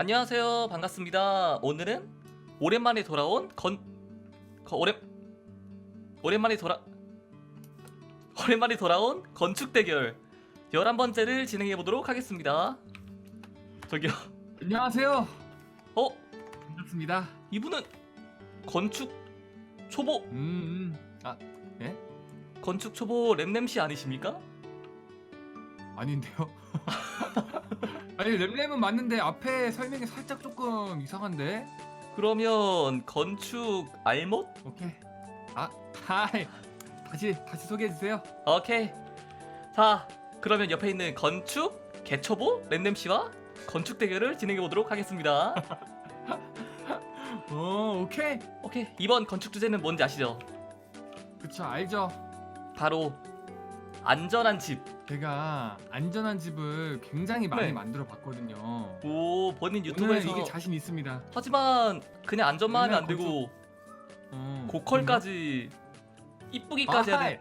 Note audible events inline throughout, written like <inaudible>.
안녕하세요. 반갑습니다. 오늘은 오랜만에 돌아온 건 거, 오랜 오랜만에 돌아 오랜만에 돌아온 건축 대결 11번째를 진행해 보도록 하겠습니다. 저기요. 안녕하세요. 어? 반갑습니다. 이분은 건축 초보 음, 음. 아 건축 초보 램램 씨 아니십니까? 아닌데요? <laughs> 아니 램램은 맞는데 앞에 설명이 살짝 조금 이상한데. 그러면 건축 알못? 오케이. 아, 하이. 다시 다시 소개해 주세요. 오케이. 자, 그러면 옆에 있는 건축 개초보 램램 씨와 건축 대결을 진행해 보도록 하겠습니다. <laughs> 어, 오케이. 오케이. 이번 건축 주제는 뭔지 아시죠? 그쵸 알죠. 바로 안전한 집. 제가 안전한 집을 굉장히 많이 네. 만들어 봤거든요. 오, 본인 오늘 유튜브에서 이게 자신 있습니다. 하지만 그냥 안전만 하면 안 맨날 되고 어, 고퀄까지 이쁘기까지 해야 돼.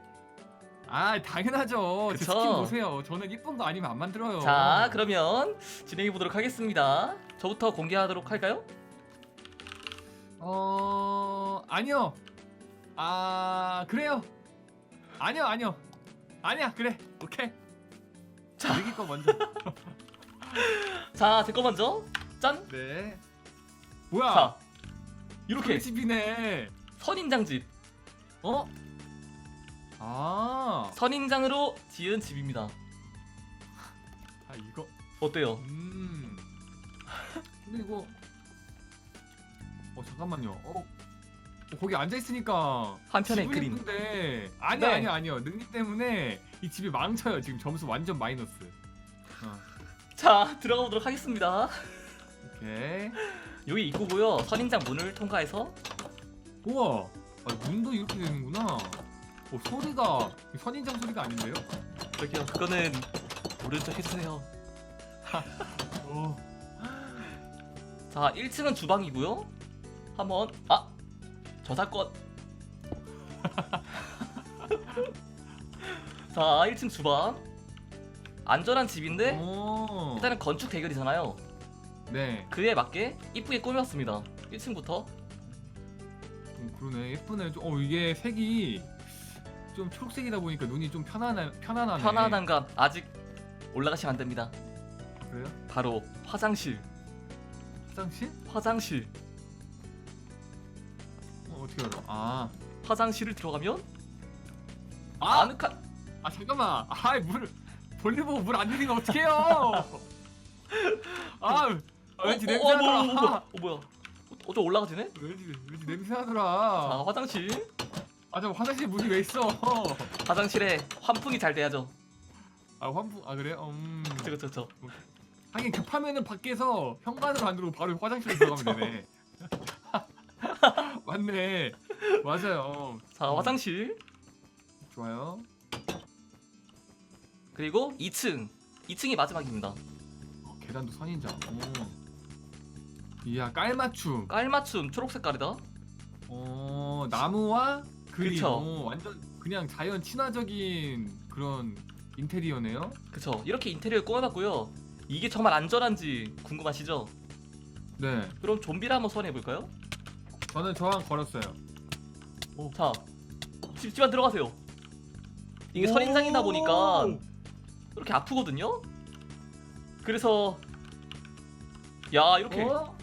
아, 당연하죠. 제 그쵸. 스킨 보세요. 저는 이쁜 거 아니면 안 만들어요. 자, 그러면 진행해 보도록 하겠습니다. 저부터 공개하도록 할까요? 어 아니요 아 그래요 아니요 아니요 아니야 그래 오케이 자. 여기 거 먼저 <laughs> 자, 제 거 먼저. 짠. 네 뭐야 자, 이렇게 집이네 선인장 집. 어? 아, 선인장으로 지은 집입니다. 아 이거 어때요? 음 근데 이거 어 잠깐만요 어, 어, 거기 앉아 있으니까 한편의 그림. 예쁜데 아니요 네. 아니요 아니요 능력 때문에 이 집이 망쳐요 지금 점수 완전 마이너스 어, 자, 들어가 보도록 하겠습니다. 오케이 여기 입구고요. 선인장 문을 통과해서 우와 아, 문도 이렇게 되는구나 어, 소리가 선인장 소리가 아닌데요? 저기요. 그거는 오른쪽 해주세요. <laughs> 어. 자, 1층은 주방이고요. 한번 아 저작권. <laughs> 자, 1층 주방. 안전한 집인데 어. 일단은 건축 대결이잖아요. 네 그에 맞게 이쁘게 꾸몄습니다. 1층부터. 음, 그러네 예쁘네 좀, 어 이게 색이 좀 초록색이다 보니까 눈이 좀 편안해 편안하네 편안함감 아직 올라가시면 안 됩니다. 그래요? 바로 화장실. 화장실? 화장실. 어, 어떻게 알아? 아, 화장실을 들어가면 아, 아늑한 아 잠깐만 아이 물 볼일 보고 물안 내리면 어떡해요 <laughs> 아 왠지 어, 냄새 어, 어, 나더라 뭐야, 어, 뭐야, 어, 좀 올라가지네? 왠지 왠지 냄새 자, 나더라 화장실. 아저 화장실 문이 왜 있어 <laughs> 화장실에 환풍이 잘 돼야죠. 아 환풍 아 그래요? 음 그쵸, 그쵸, 그쵸. 하긴 급하면은 밖에서 현관으로 안 들어오고 바로 화장실에 들어가면 <laughs> 되네. 맞네. 맞아요. 자, 음. 화장실. 좋아요. 그리고 2층. 2층이 마지막입니다. 어, 계단도 선인장. 오. 이야 깔맞춤. 깔맞춤 초록 색깔이다. 어 나무와 그림. 그쵸. 오, 완전 그냥 자연 친화적인 그런 인테리어네요. 그쵸. 이렇게 인테리어 꾸며봤고요. 이게 정말 안전한지 궁금하시죠? 네. 그럼 좀비를 한번 소환해볼까요? 저는 저항 걸었어요. 자, 집, 집안 들어가세요. 이게 오. 선인장이다 보니까 이렇게 아프거든요? 그래서 야 이렇게 어?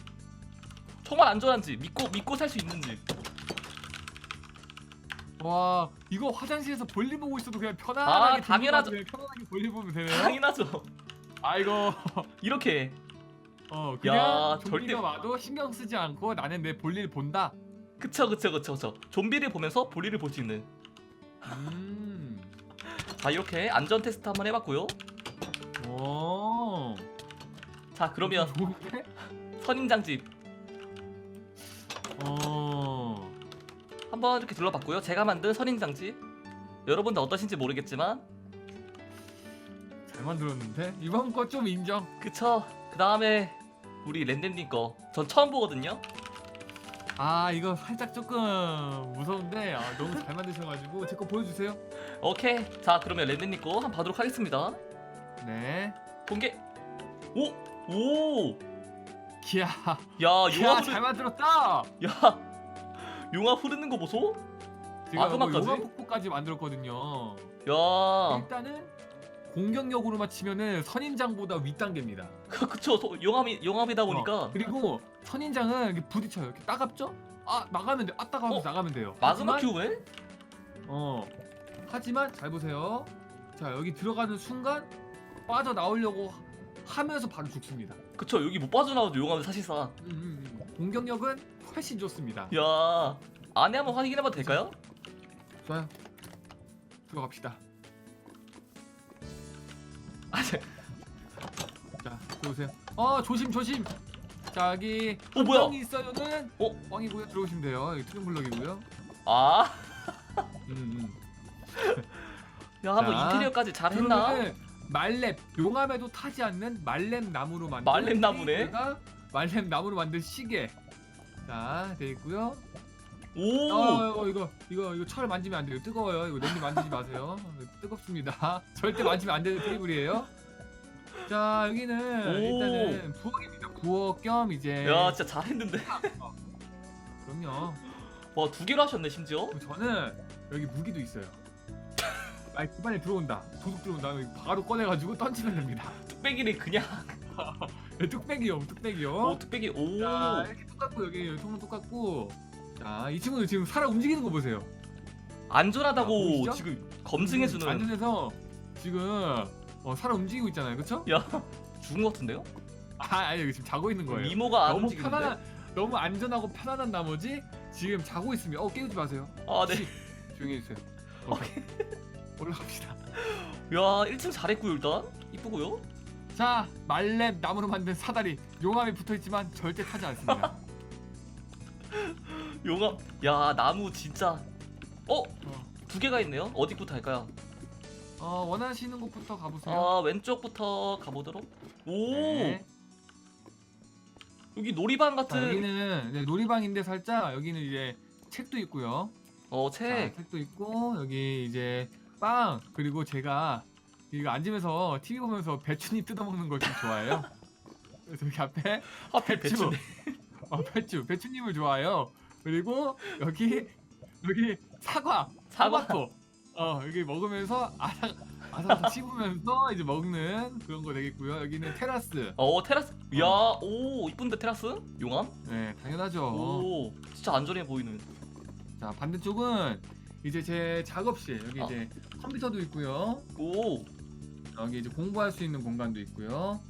정말 안전한지 믿고 믿고 살 수 있는지 와 이거 화장실에서 볼일 보고 있어도 그냥 아, 편안하게 당연하죠. 그냥 편안하게 볼일 보면 되네요. 당연하죠 아이고 이렇게 어 야, 그냥 좀비가 와도 신경 쓰지 않고 나는 내 볼일 본다. 그쵸 그쵸 그쵸 그쵸 좀비를 보면서 볼일을 볼 수 있는 음. 자 이렇게 안전 테스트 한번 해봤고요 오. 자 그러면 좋은데? 선인장집 어. 한번 이렇게 둘러봤고요 제가 만든 선인장집 여러분들 어떠신지 모르겠지만 잘 만들었는데 이번 거 좀 인정. 그쵸 그 다음에 우리 랜덤님 거 전 처음 보거든요 아 이거 살짝 조금 무서운데 아, 너무 잘 만드셔가지고 제 거 보여주세요. 오케이 자 그러면 랜덤님 거 한번 봐도록 하겠습니다 네. 공개 오! 오! 기야 야 기야 용암 잘 흐르 만들었다 야 용암 흐르는 거 보소? 제가 뭐 마그마까지? 용암 폭포까지 만들었거든요 야 일단은 공격력으로만 치면은 선인장보다 윗단계입니다. 그, 그쵸. 소- 용암이 용암이다 보니까. 어, 그리고 선인장은 이렇게 부딪혀요. 이렇게 따갑죠? 아 나가면 돼아 따가우면서 어? 나가면 돼요. 마그마 하지만- 큐브네? 어. 하지만 잘 보세요. 자 여기 들어가는 순간 빠져 나오려고 하면서 바로 죽습니다. 그쵸. 여기 못 빠져나와도 용암은 사실상. 음, 음, 음. 공격력은 훨씬 좋습니다. 야. 안에 한번 확인해봐도 될까요? 좋아요. 들어갑시다 아, 네. 자 들어오세요 어 조심 조심 자 여기 어 뭐야? 뻥이 있어요는 어? 뻥이고요 들어오시면 돼요 여기 트림 블럭이고요 아, 음, 음. 야 한번 자, 인테리어까지 잘 했나? 그러면은 말렙 용암에도 타지 않는 말렙 나무로 만든 말렙 나무네? 테이블과 말렙 나무로 만든 시계 자 돼 있고요 오, 어 이거 이거 이거 이거 철 만지면 안 돼요. 뜨거워요. 이거 냄비 만지지 마세요. 뜨겁습니다. <laughs> 절대 만지면 안 되는 테이블이에요. 자 여기는 오. 일단은 부엌입니다. 부엌 겸 이제. 야 진짜 잘했는데. 그럼요. 와 두 개로 하셨네 심지어. 그럼 저는 여기 무기도 있어요. 아이 집안에 들어온다. 도둑 들어온다. 바로 꺼내가지고 던지면 됩니다. 뚝배기를 그냥. <laughs> 네, 뚝배기요? 뚝배기요? 오 뚝배기. 오. 자 이렇게 똑같고 여기 통은 똑같고 자 이 친구들 지금 살아 움직이는 거 보세요 아, 안전하다고 보이시죠? 지금 검증해 주는. 안전해서 지금 어, 살아 움직이고 있잖아요 그쵸? 야 죽은 것 같은데요? 아 아니 여기 지금 자고 있는 거예요 미모가 안 너무 움직이는데. 편안한 너무 안전하고 편안한 나머지 지금 자고 있습니다 어 깨우지 마세요 아 네. 시, 조용히 해주세요 오케이 올라갑시다 야 1층 잘했고요 일단. 이쁘고요. 자 말렙 나무로 만든 사다리 용암이 붙어 있지만 절대 타지 않습니다 <laughs> 용암. 야 나무 진짜. 어? 어, 두 개가 있네요. 어디부터 할까요? 어, 원하시는 곳부터 가보세요 아 왼쪽부터 가보도록. 오 네. 여기 놀이방 자, 같은. 여기는 네, 놀이방인데 살짝 여기는 이제 책도 있고요 어 자, 책. 책도 있고 여기 이제 빵 그리고 제가 이거 앉으면서 TV 보면서 배추잎 뜯어먹는 걸 좀 좋아해요. <laughs> 그래서 여기 앞에 하필 배추. 배추네. <laughs> 어, 배추 배추잎을 좋아해요. 그리고 여기 여기 사과 사과. 토마토 어 여기 먹으면서 아삭 아삭 아삭 <laughs> 씹으면서 이제 먹는 그런 거 되겠고요. 여기는 테라스. 어 테라스. 야 오 이쁜데 테라스? 용암? 네 당연하죠. 오 진짜 안전해 보이는. 자 반대쪽은 이제 제 작업실 여기 어. 이제 컴퓨터도 있고요. 오 여기 이제 공부할 수 있는 공간도 있고요.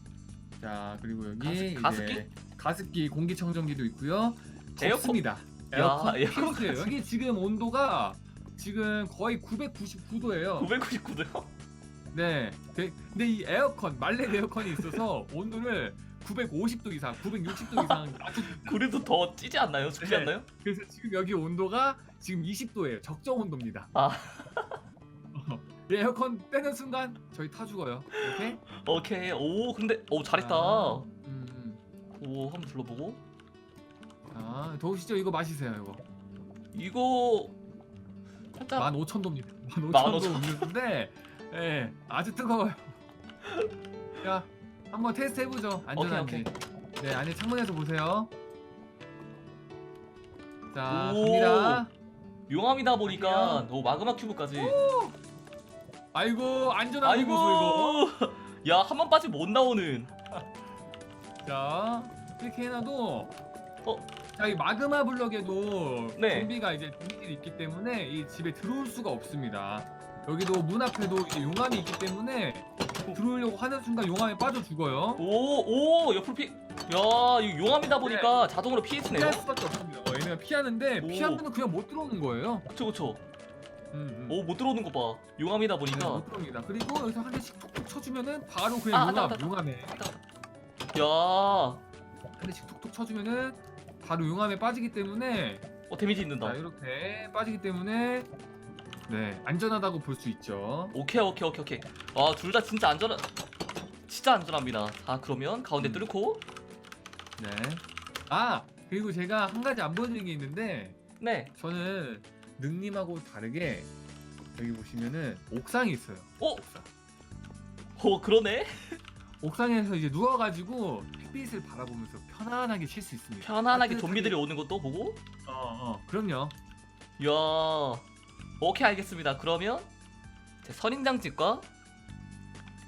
자 그리고 여기 가습- 이제 가습기? 가습기 공기청정기도 있고요. 에어컨- 덥습니다. 야, 에어컨 에어컨까지. 필수예요. 여기 지금 온도가 지금 거의 999도예요. 999도요? 네. 데- 근데 이 에어컨 말렙 에어컨이 있어서 온도를 950도 이상, 960도 이상 낮춰. <laughs> 그래도 더 찌지 않나요? 춥지 네. 않나요? 그래서 지금 여기 온도가 지금 20도예요. 적정 온도입니다. 아. 어, <laughs> 이 에어컨 빼는 순간 저희 타 죽어요. 오케이? 오케이. 오 근데 오 잘했다. 자, 음, 음. 오 한번 둘러보고. 자, 더우시죠? 이거 마시세요, 이거. 이거 살짝 15,000도입니다. 15,000도 15,000. 음료수인데 예, 아주 뜨거워요. <laughs> 자, 한번 테스트 해보죠. 안전한지. 오케이, 네, 안에 창문에서 보세요. 자, 오. 갑니다. 용암이다 보니까 오 마그마 큐브까지. 아이고, 안전한 아이고. 보소 이거. <laughs> 야 한 번 빠지면 못 나오는. 자, 이렇게 해놔도 어? 자, 이 마그마 블럭에도 네. 좀비가 이제 좀비들이 있기 때문에 이 집에 들어올 수가 없습니다. 여기도 문 앞에도 이제 용암이 있기 때문에 들어오려고 하는 순간 용암에 빠져 죽어요. 오 오 옆으로 피. 야 용암이다 보니까 자동으로 피해치네요. 피할 수밖에 없습니다. 어, 얘네가 피하는데 오. 피하면 그냥 못 들어오는 거예요. 그쵸 그쵸. 음, 음. 오 못 들어오는 거 봐. 용암이다 네, 보니까. 못 들어옵니다. 그리고 여기서 한 대씩 툭툭 쳐주면은 바로 그냥 아, 용암, 왔다, 왔다. 용암에 야. 어한 대씩 툭툭 쳐주면은 바로 용암에 빠지기 때문에 어, 데미지 있는다. 자 이렇게 빠지기 때문에 네 안전하다고 볼 수 있죠. 오케이 오케이 오케이 오케이. 아둘 다 진짜 안전한. 진짜 안전합니다. 아 그러면 가운데 음. 뚫고. 네. 아 그리고 제가 한 가지 안 보여드린 게 있는데 네. 저는 능님하고 다르게 여기 보시면은 옥상이 있어요. 어? 옥상. 오 그러네. 옥상에서 이제 누워가지고 햇빛을 바라보면서 편안하게 쉴 수 있습니다. 편안하게 좀비들이 오는 것도 보고 어, 어, 그럼요. 이야 오케이 알겠습니다 그러면 제 선인장집과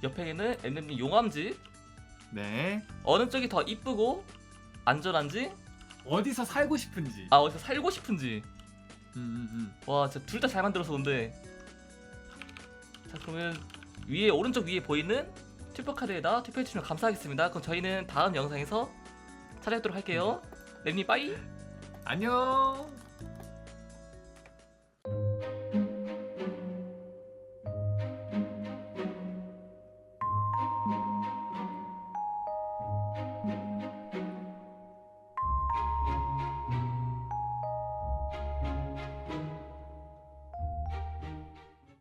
옆에 있는 엠렘님 용암집 네. 어느 쪽이 더 이쁘고 안전한지 어디서 살고 싶은지. 아 어디서 살고 싶은지 음, 음, 음. 와 진짜 둘 다 잘 만들어서 근데 자 그러면 위에 오른쪽 위에 보이는 투표 카드에다 투표해 주시면 감사하겠습니다. 그럼 저희는 다음 영상에서 찾아뵙도록 할게요. 렘님 빠이. 안녕.